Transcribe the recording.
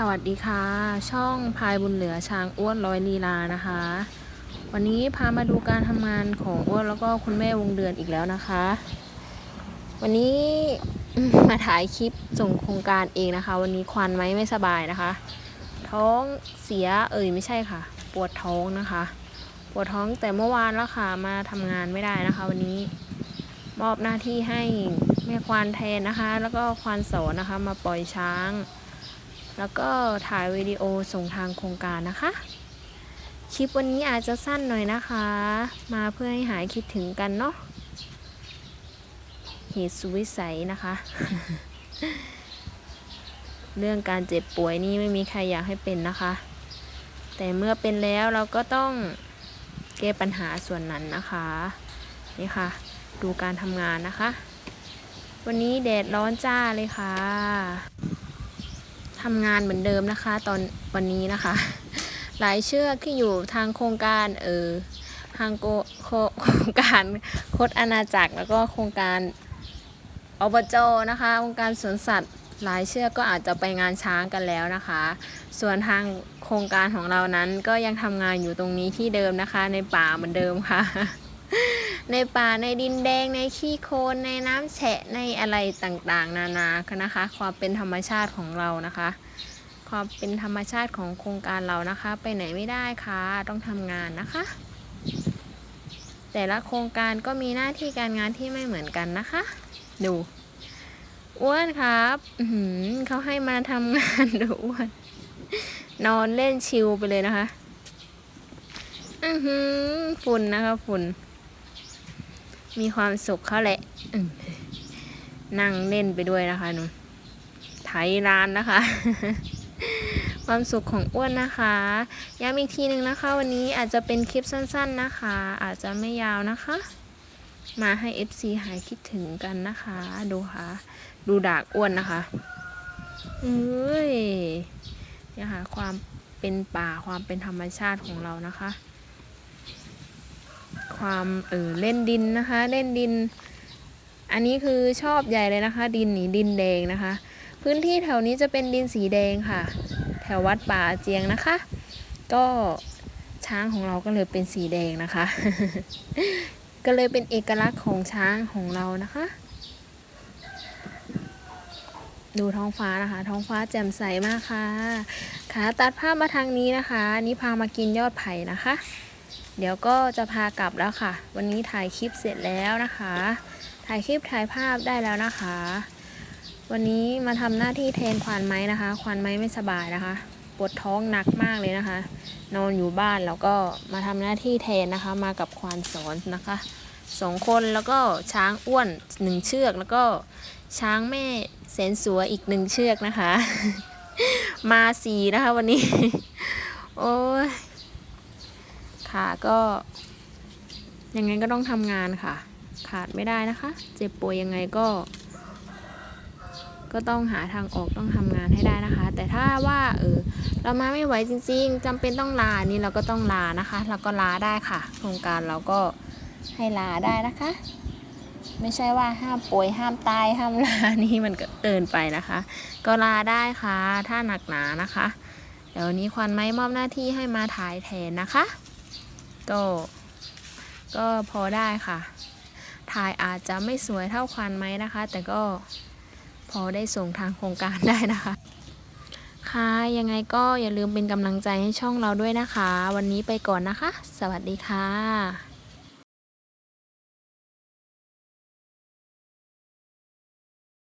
สวัสดีค่ะ ช่องพายบุญเหลือช้างอ้วนร้อยลีลานะคะ วันนี้พามาดูการทำงานของอ้วนแล้วก็คุณแม่วงเดือนอีกแล้วนะคะ วันนี้มาถ่ายคลิปส่งโครงการเองนะคะ วันนี้ควันไหมไม่สบายนะคะ ท้องเสียเอ่ยไม่ใช่ค่ะ ปวดท้องนะคะ ปวดท้องแต่เมื่อวานแล้วค่ะมาทำงานไม่ได้นะคะ วันนี้มอบหน้าที่ให้แม่ควานแทนนะคะ แล้วก็ควานสอนนะคะ มาปล่อยช้าง แล้วก็ถ่ายวิดีโอส่งทางโครงการนะคะ คลิปวันนี้อาจจะสั้นหน่อยนะคะ มาเพื่อให้หายคิดถึงกันเนาะเหตุสุวิสัยนะคะ เรื่องการเจ็บป่วยนี่ไม่มีใครอยากให้เป็นนะคะ แต่เมื่อเป็นแล้วเราก็ต้องแก้ปัญหาส่วนนั้นนะคะ นี่ค่ะ ดูการทำงานนะคะ วันนี้แดดร้อนจ้าเลยค่ะ ทำงานเหมือนเดิมนะคะ ตอนวันนี้นะคะ หลายเชือกที่อยู่ทางโครงการเออทางโกโคโครงการโคดอาณาจักรแล้วก็โครงการอบจนะคะโครงการสวนสัตว์หลายเชือกก็อาจจะไปงานช้างกันแล้วนะคะ ส่วนทางโครงการของเรานั้นก็ยังทำงานอยู่ตรงนี้ที่เดิมนะคะ ในป่าเหมือนเดิมค่ะ ในป่าในดินแดงในขี้โคลนในน้ำแฉะในอะไรต่างๆ นานานะคะ ความเป็นธรรมชาติของเรานะคะ ความเป็นธรรมชาติของโครงการเรานะคะ ไปไหนไม่ได้ค่ะต้องทำงานนะคะ แต่ละโครงการก็มีหน้าที่การงานที่ไม่เหมือนกันนะคะ ดูอ้วนครับเขาให้มาทำงานดูอ้วนนอนเล่นชิลไปเลยนะคะ อือหือฝุ่นนะคะฝุ่น มีความสุขเขาแหละนั่งเล่นไปด้วยนะคะหนูไถร้านนะคะ ความสุขของอ้วนนะคะย้ำอีกทีหนึ่งนะคะ วันนี้อาจจะเป็นคลิปสั้น ๆนะคะ อาจจะไม่ยาวนะคะ มาให้ FC หายคิดถึงกันนะคะ ดูค่ะ ดูดากอ้วนนะคะเอ้ยเนี่ยค่ะความเป็นป่าความเป็นธรรมชาติของเรานะคะ ความเออเล่นดินนะคะ เล่นดิน อันนี้คือชอบใหญ่เลยนะคะ ดินนี่ดินแดงนะคะ พื้นที่แถวนี้จะเป็นดินสีแดงค่ะ แถววัดป่าอาเจียงนะคะ ก็ช้างของเราก็เลยเป็นสีแดงนะคะ ก็เลยเป็นเอกลักษณ์ของช้างของเรานะคะ ดูท้องฟ้านะคะ ท้องฟ้าแจ่มใสมากค่ะขาตัดภาพมาทางนี้นะคะ นี่พามากินยอดไผ่นะคะ เดี๋ยวก็จะพากลับแล้วค่ะ วันนี้ถ่ายคลิปเสร็จแล้วนะคะ ถ่ายคลิปถ่ายภาพได้แล้วนะคะ วันนี้มาทำหน้าที่แทนควานไม้นะคะ ควานไม้ไม่สบายนะคะ ปวดท้องหนักมากเลยนะคะ นอนอยู่บ้านแล้วก็มาทำหน้าที่แทนนะคะ มากับควานสอนนะคะสองคนแล้วก็ช้างอ้วนหนึ่งเชือกแล้วก็ช้างแม่แสนสวยอีกหนึ่งเชือกนะคะ มาสี่นะคะวันนี้ โอ้ย ค่ะก็ยังไงก็ต้องทำงานค่ะ ขาดไม่ได้นะคะ เจ็บป่วยยังไงก็ ก็ต้องหาทางออกต้องทำงานให้ได้นะคะ แต่ถ้าว่าเออเรามาไม่ไหวจริง ๆจำเป็นต้องลานี่เราก็ต้องลานะคะ เราก็ลาได้ค่ะ โครงการเราก็ให้ลาได้นะคะ ไม่ใช่ว่าห้ามป่วยห้ามตายห้ามลานี่มันก็เกินไปนะคะ ก็ลาได้ค่ะ ถ้าหนักหนานะคะ เดี๋ยวนี้ควันไม้มอบหน้าที่ให้มาถ่ายแทนนะคะ ก็ก็พอได้ค่ะ ถ่ายอาจจะไม่สวยเท่าควันไหมนะคะ แต่ก็พอได้ส่งทางโครงการได้นะคะ ค่ะยังไงก็อย่าลืมเป็นกำลังใจให้ช่องเราด้วยนะคะ วันนี้ไปก่อนนะคะ สวัสดีค่ะ